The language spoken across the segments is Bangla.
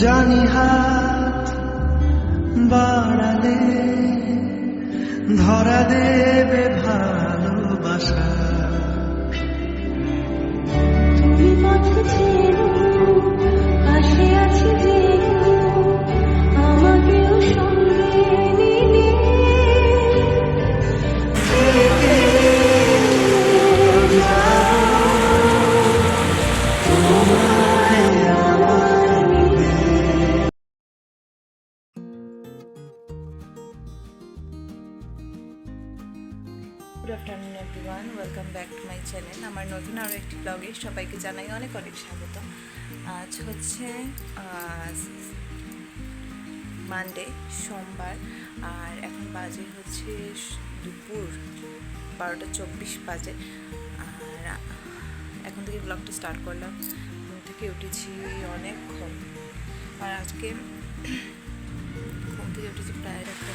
জানি হাত বাড়ালে ধরা দেবে ভালোবাসা। তুমি good afternoon everyone welcome back to my channel আমার নতুন আরও একটি ব্লগে সবাইকে জানাই অনেক অনেক স্বাগত। আজ হচ্ছে মানডে সোমবার, আর এখন বাজে হচ্ছে দুপুর বারোটা চব্বিশ বাজে। আর এখন থেকে ব্লগটা স্টার্ট করলাম। ঘুম থেকে উঠেছি অনেকক্ষণ। আর আজকে ঘুম থেকে উঠেছি প্রায় একটা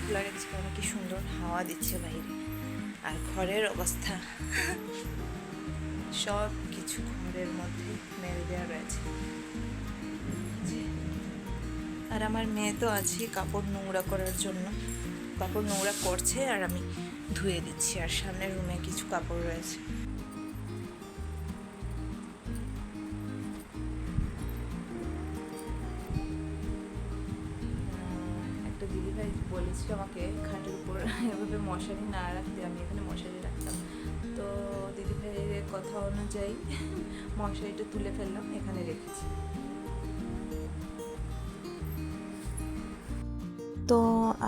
খোলা রেখেছি কারণ কি সুন্দর হাওয়া দিচ্ছে বাইরে। আর ঘরের অবস্থা, সব কিছু ঘরের মধ্যে মেরে দেওয়া রয়েছে। আর আমার মেয়ে তো আছে কাপড় নোংরা করার জন্য। কাপড় নোংরা করছে আর আমি ধুয়ে দিচ্ছি। আর সামনের রুমে কিছু কাপড় রয়েছে। বলেছিল আমাকে খাটের উপর এভাবে মশারি না রাখতে আমি এখানে মশারি রাখতাম। তো দিদিভাইয়ের কথা অনুযায়ী মশারিটা তুলে ফেললাম এখানে রেখেছি। তো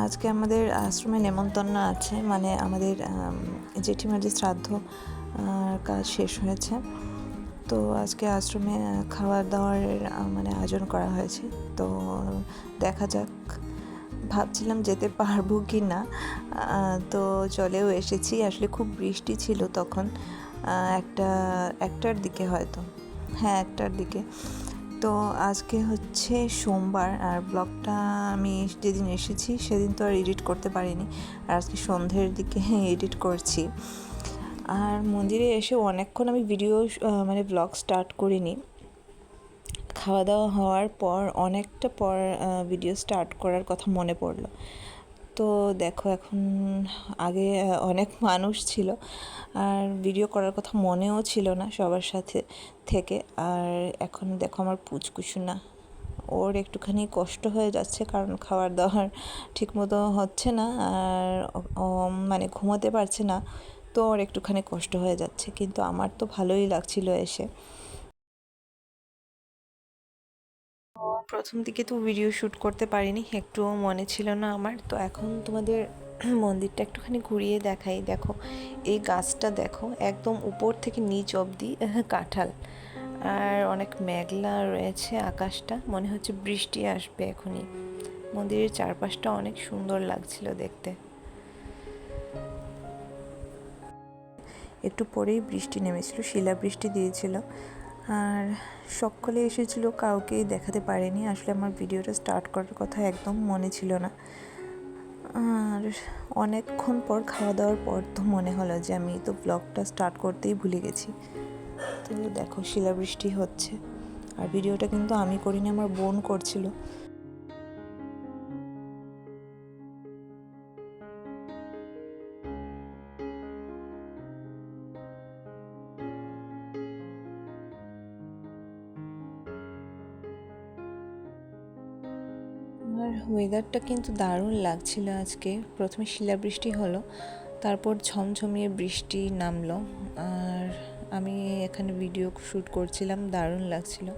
আজকে আমাদের আশ্রমে নেমন্তন্ন আছে মানে আমাদের আম, জেঠিমার যে শ্রাদ্ধ কাজ শেষ হয়েছে। তো আজকে আশ্রমে খাবার দাবারের মানে আয়োজন করা হয়েছে। তো দেখা যাক ভাবছিলাম যেতে পারব কি না। তো চলেও এসেছি। আসলে খুব বৃষ্টি ছিল তখন। একটা, একটার দিকে হয়তো। হ্যাঁ একটার দিকে। তো আজকে হচ্ছে সোমবার আর ব্লগটা আমি যেদিন এসেছি সেদিন তো আর এডিট করতে পারিনি। আর আজকে সন্ধ্যের দিকে এডিট করছি। আর মন্দিরে এসে অনেকক্ষণ আমি ভিডিও মানে ব্লগ স্টার্ট করিনি। খাওয়া দাওয়া হওয়ার পর, অনেকটা পর ভিডিও স্টার্ট করার কথা মনে পড়ল। তো দেখো, এখন আগে অনেক মানুষ ছিল, আর ভিডিও করার কথা মনেও ছিল না সবার সাথে থেকে। আর এখন দেখো, আমার পুচকুসু না ওর একটুখানি কষ্ট হয়ে যাচ্ছে, কারণ খাবার দাবার ঠিকমতো হচ্ছে না, আর মানে ঘুমাতে পারছে না, তো ওর একটুখানি কষ্ট হয়ে যাচ্ছে। কিন্তু আমার তো ভালোই লাগছিল এসে। প্রথম দিকে তো ভিডিও শ্যুট করতে পারিনি, একটুও মনে ছিল না আমার। তো এখন তোমাদের মন্দিরটা একটুখানি ঘুরিয়ে দেখাই। দেখো, এই গাছটা দেখো, একদম উপর থেকে নিচ অবধি কাঁঠাল। আর অনেক মেঘলা রয়েছে আকাশটা, মনে হচ্ছে বৃষ্টি আসবে এখনই। মন্দিরের চারপাশটা অনেক সুন্দর লাগছিল দেখতে। একটু পরেই বৃষ্টি নেমেছিল শিলা বৃষ্টি দিয়েছিল। আর সকলে এসেছিল কাউকেই দেখাতে পারেনি। আসলে আমার ভিডিওটা স্টার্ট করার কথা একদম মনে ছিল না। আর অনেকক্ষণ পর খাওয়া দাওয়ার পর তো মনে হলো যে আমি তো ব্লগটা স্টার্ট করতেই ভুলে গেছি। তো দেখো শিলাবৃষ্টি হচ্ছে। আর ভিডিওটা কিন্তু আমি করিনি, আমার বোন করছিল। ওয়েদারটা কিন্তু দারুণ লাগছিল আজকে। প্রথমে শিলাবৃষ্টি হলো, তারপর ঝমঝমিয়ে বৃষ্টি নামলো। আর আমি এখানে ভিডিও শ্যুট করছিলাম, দারুণ লাগছিল।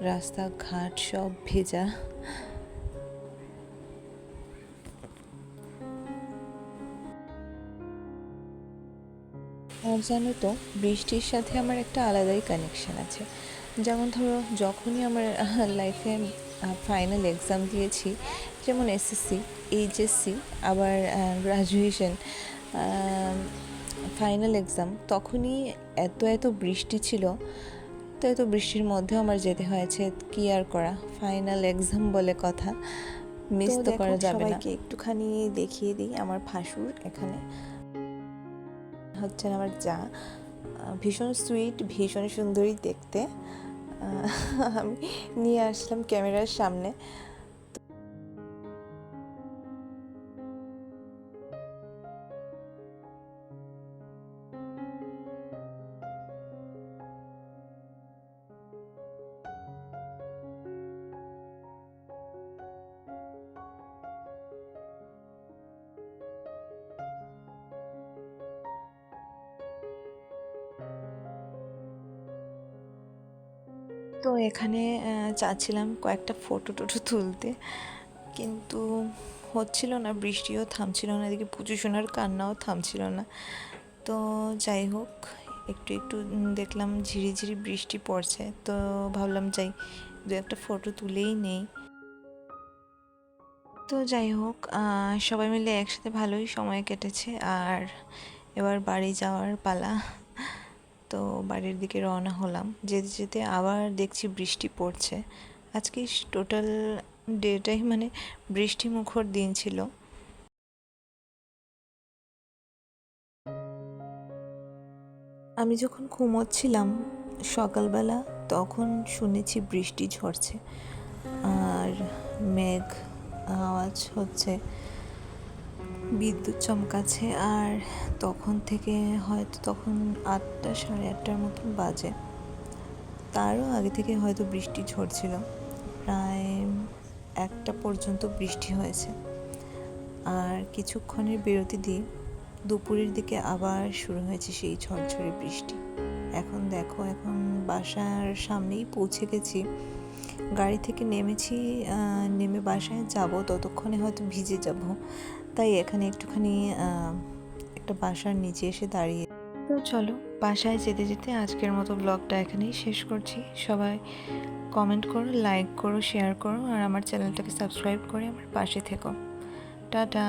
রাস্তাঘাট সব ভেজা। আর জানো তো, বৃষ্টির সাথে আমার একটা আলাদাই কানেকশন আছে। যেমন ধরো, যখনই আমার লাইফে ফাইনাল এক্সাম দিয়েছি। যেমন এসএসসি এইচএসসি আবার গ্রাজুয়েশন ফাইনাল এক্সাম তখনই এত এত বৃষ্টি ছিল তো এত বৃষ্টির মধ্যেও আমার যেতে হয়েছে কি আর করা? ফাইনাল এক্সাম বলে কথা। মিস তো করা যাবে না। সবাইকে একটুখানি দেখিয়ে দিই আমার ভাসুর এখানে। হচ্ছেন আমার যা। ভীষণ সুইট ভীষণ সুন্দরী দেখতে। আমি নিয়ে আসলাম ক্যামেরার সামনে। তো এখানে চাচ্ছিলাম কয়েকটা ফটো টোটো তুলতে। কিন্তু হচ্ছিল না, বৃষ্টিও থামছিল না, এদিকে পুজো সোনার কান্নাও থামছিল না। তো যাই হোক, একটু একটু দেখলাম ঝিরিঝিরি বৃষ্টি পড়ছে। তো ভাবলাম যাই, দু একটা ফটো তুলেই নেই। তো যাই হোক সবাই মিলে একসাথে ভালোই সময় কেটেছে। আর এবার বাড়ি যাওয়ার পালা। তো বাড়ির দিকে রওনা হলাম। যেতে যেতে আবার দেখছি বৃষ্টি পড়ছে। আজকে টোটাল ডেটাই মানে বৃষ্টি মুখর দিন ছিল। আমি যখন ঘুমোচ্ছিলাম সকালবেলা, তখন শুনেছি বৃষ্টি ঝরছে। আর মেঘ আওয়াজ হচ্ছে। বিদ্যুৎ চমকাচ্ছে আর তখন থেকে হয়তো তখন আটটা সাড়ে আটটার মতন বাজে। তারও আগে থেকে হয়তো বৃষ্টি ঝরছিল। প্রায় একটা পর্যন্ত বৃষ্টি হয়েছে। আর কিছুক্ষণের বিরতি দিয়ে দুপুরের দিকে আবার শুরু হয়েছে সেই ঝরঝরে বৃষ্টি। এখন দেখো, এখন বাসার সামনেই পৌঁছে গেছি। গাড়ি থেকে নেমেছি নেমে বাসায় যাব। ততক্ষণে হয়তো ভিজে যাব। তাই এখানে একটুখানি একটা বাসার নিচে এসে দাঁড়িয়ে। তো চলো, বাসায় যেতে যেতে আজকের মতো ব্লগটা এখানেই শেষ করছি। সবাই কমেন্ট করো লাইক করো শেয়ার করো, আর আমার চ্যানেলটাকে সাবস্ক্রাইব করে আমার পাশে থেকো। টাটা!